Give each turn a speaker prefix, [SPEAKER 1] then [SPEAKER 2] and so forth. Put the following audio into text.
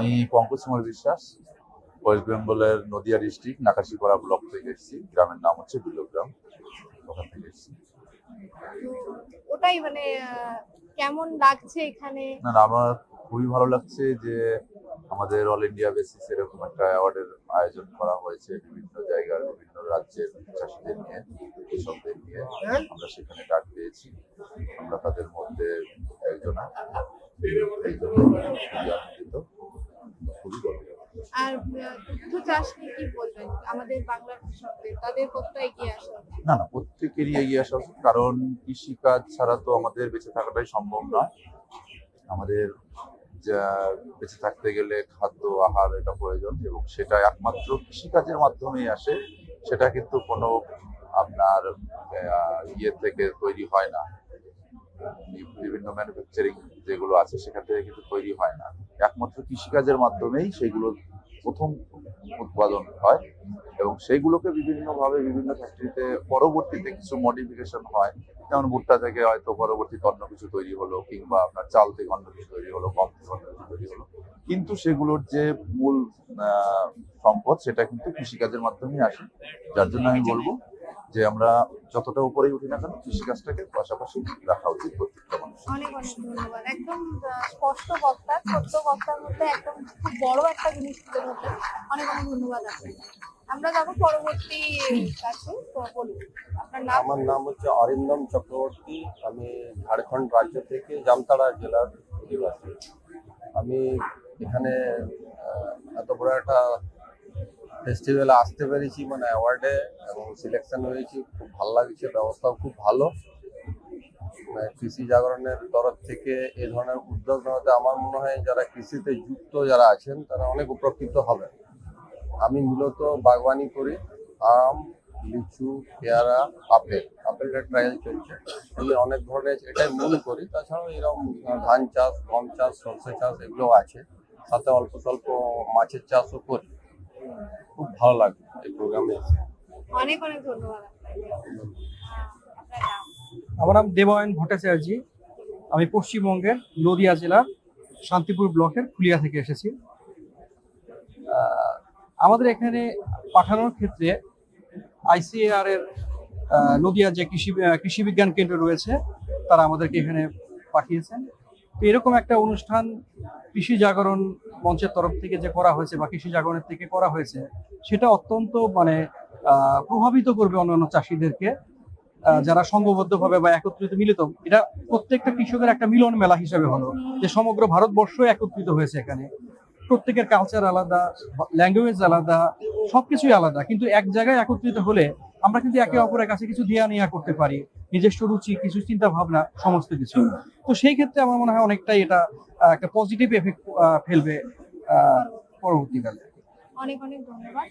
[SPEAKER 1] আমি পঙ্কজ কুমার বিশ্বাস ওয়েস্ট বেঙ্গলের Nadia district Nakashipara block থেকে এসেছি। গ্রামের নাম হচ্ছে বিলোগ্রাম ওখান থেকে এসেছি।
[SPEAKER 2] ওটাই মানে কেমন লাগছে এখানে?
[SPEAKER 1] না না আমার খুবই ভালো লাগছে যে আমাদের অল ইন্ডিয়া বেসিস এরকম একটা অ্যাওয়ার্ডের আয়োজন করা হয়েছে বিভিন্ন জায়গার বিভিন্ন রাজ্যের চাষিদের নিয়ে কৃষকদের নিয়ে। আমরা সেখানে ডাক পেয়েছি। আমরা তাদের মধ্যে একজন। এই জন্য খুবই আনন্দিত খুবই গর্ব
[SPEAKER 2] আর দুগ্ধ চাষ নিয়ে কি বলবেন? আমাদের বাংলার কৃষকদের, তাদের কতটা এগিয়ে আসা
[SPEAKER 1] না না, প্রত্যেকেরই এগিয়ে আসা উচিত, কারণ কৃষিকাজ ছাড়া তো আমাদের বেঁচে থাকাটাই সম্ভব নয় আমাদের যা, বেঁচে থাকতে গেলে খাদ্য, আহার এটা প্রয়োজন, এবং সেটা একমাত্র কৃষিকাজের মাধ্যমেই আসে, সেটা কিন্তু কোনো আপনার ইয়ে থেকে তৈরি হয় না। বিভিন্ন ম্যানুফ্যাকচারিং যেগুলো আছে, সেখান থেকে কিন্তু তৈরি হয় না। একমাত্র কৃষিকাজের মাধ্যমেই সেগুলো প্রথম উৎপাদন হয় এবং সেইগুলোকে বিভিন্নভাবে বিভিন্ন ফ্যাক্টরিতে পরবর্তীতে কিছু মডিফিকেশন হয়। যেমন ভুট্টা থেকে হয়তো পরবর্তীতে অন্য কিছু তৈরি হলো কিংবা আপনার চাল থেকে অন্য কিছু তৈরি হলো, গম থেকে অন্য কিছু তৈরি হলো। কিন্তু সেগুলোর যে মূল সম্পদ সেটা কিন্তু কৃষিকাজের মাধ্যমেই আসে। যার জন্য আমি বলব যে আমরা যতটা উপরেই উঠি না কেন কৃষিকাজটাকে পাশাপাশি রাখা উচিত প্রত্যেকটা মানুষ
[SPEAKER 2] অনেক অনেক ধন্যবাদ। একদম স্পষ্ট বক্তা বক্তার মধ্যে একদম খুব বড় একটা জিনিস তুলে ধরলেন। অনেক অনেক ধন্যবাদ আপনাকে। আমরা যাব পরবর্তী কাছে বলুন আপনার নাম?
[SPEAKER 3] আমার নাম হচ্ছে অরিন্দম চক্রবর্তী। আমি ঝাড়খণ্ড রাজ্য থেকে জামতাড়া জেলার অধিবাসী আমি এখানে এত বড় একটা ফেস্টিভ্যালে আসতে পেরেছি মানে অ্যাওয়ার্ডে এবং সিলেকশন হয়েছি। খুব ভালো লাগছে, ব্যবস্থাও খুব ভালো। মানে কৃষি জাগরণের তরফ থেকে এ ধরনের উদ্যোগ নেওয়াতে আমার মনে হয় যারা কৃষিতে যুক্ত, যারা আছেন, তারা অনেক উপকৃত হবেন। আমি মূলত বাগবানি করি, আম, লিচু, পেয়ারা, আপেল। আপেলটা ট্রায়াল চলছে। এগুলো অনেক ধরনের এটাই মূল করি। তাছাড়াও এরকম ধান চাষ, গম চাষ, সরষে চাষ এগুলো আছে। সাথে অল্প স্বল্প মাছের চাষও করি। খুব ভালো লাগে এই প্রোগ্রামে
[SPEAKER 2] অনেক অনেক ধন্যবাদ নাম?
[SPEAKER 4] আমার নাম দেবায়ন ভট্টাচার্য। আমি পশ্চিমবঙ্গের নদিয়া জেলার শান্তিপুর ব্লকের ফুলিয়া থেকে এসেছি। আমাদের এখানে পাঠানোর ক্ষেত্রে আইসিএআর এর নদিয়া যে কৃষি কৃষি বিজ্ঞান কেন্দ্র রয়েছে তারা আমাদেরকে এখানে পাঠিয়েছেন। এরকম একটা অনুষ্ঠান কৃষি জাগরণ মঞ্চের তরফ থেকে যে করা হয়েছে বা কৃষি জাগরণের থেকে করা হয়েছে, সেটা অত্যন্ত মানে প্রভাবিত করবে অন্যান্য চাষিদেরকে যারা সংঘবদ্ধভাবে বা একত্রিত মিলিত। এটা প্রত্যেকটা কৃষকের একটা মিলন মেলা হিসেবে হলো, যে সমগ্র ভারতবর্ষ একত্রিত হয়েছে এখানে। প্রত্যেকের কালচার আলাদা ল্যাঙ্গুয়েজ আলাদা, সবকিছুই আলাদা। কিন্তু এক জায়গায় একত্রিত হলে আমরা কিন্তু একে অপরের কাছে কিছু দেয়া নেয়া করতে পারি। নিজস্ব রুচি, কিছু চিন্তা ভাবনা, সমস্ত কিছু। তো সেই ক্ষেত্রে আমার মনে হয় অনেকটাই এটা একটা পজিটিভ এফেক্ট ফেলবে পরবর্তীকালে।
[SPEAKER 2] অনেক অনেক ধন্যবাদ।